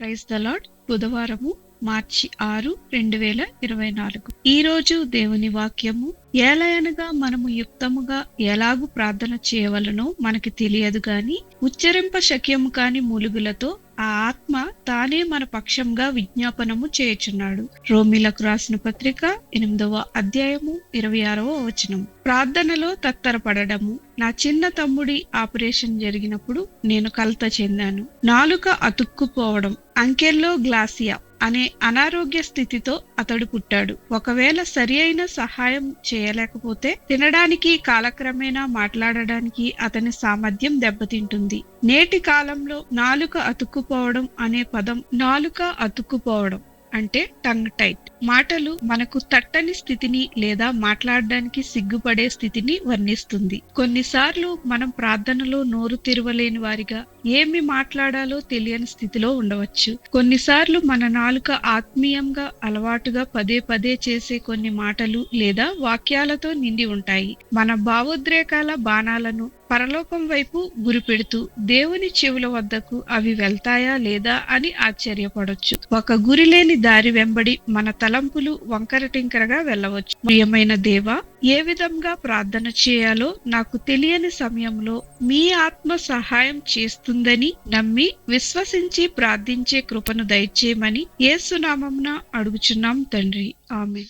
Praise the lord బుధవారము మార్చి ఆరు రెండు వేల ఇరవై నాలుగు. ఈ రోజు దేవుని వాక్యము ఏలయనగా మనము యుక్తముగా ఎలాగు ప్రార్థన చేయవలనో మనకి తెలియదు గాని ఉచ్చరింప శక్యము కాని మూలుగులతో ఆ ఆత్మ తానే మన పక్షంగా విజ్ఞాపనము చేయుచున్నాడు. రోమిలకు రాసిన పత్రిక ఎనిమిదవ అధ్యాయము ఇరవై ఆరవ వచనం. ప్రార్థనలో తత్తరపడము నా చిన్న తమ్ముడి ఆపరేషన్ జరిగినప్పుడు నేను కలత చెందాను. నాలుక అతుక్కుపోవడం. అంకెల్లో గ్లాసియా. అనే అనారోగ్య స్థితితో అతడు పుట్టాడు. ఒకవేళ సరి అయిన సహాయం చేయలేకపోతే తినడానికి కాలక్రమేణా మాట్లాడడానికి అతని సామర్థ్యం దెబ్బతింటుంది. నేటి కాలంలో నాలుక అతుక్కుపోవడం అనే పదం నాలుక అతుక్కుపోవడం అంటే టంగ్ టైట్. మాటలు మనకు తట్టని స్థితిని లేదా మాట్లాడడానికి సిగ్గుపడే స్థితిని వర్ణిస్తుంది. కొన్నిసార్లు మనం ప్రార్థనలో నోరు తెరవలేని వారిగా ఏమి మాట్లాడాలో తెలియని స్థితిలో ఉండవచ్చు. కొన్నిసార్లు మన నాలుక ఆత్మీయంగా అలవాటుగా పదే పదే చేసే కొన్ని మాటలు లేదా వాక్యాలతో నిండి ఉంటాయి. మన భావోద్రేకాల బాణాలను పరలోకం వైపు గురిపెడుతూ దేవుని చెవుల వద్దకు అవి వెళ్తాయా లేదా అని ఆశ్చర్యపడొచ్చు. ఒక గురిలేని దారి వెంబడి మన తలంపులు వంకర టింకరగా వెళ్ళవచ్చు. ప్రియమైన దేవ ఏ విధంగా ప్రార్థన చేయాలో నాకు తెలియని సమయంలో మీ ఆత్మ సహాయం చేస్తుందని నమ్మి విశ్వసించి ప్రార్థించే కృపను దయచేయమని ఏసునామంన అడుగుచున్నాం తండ్రి. ఆమె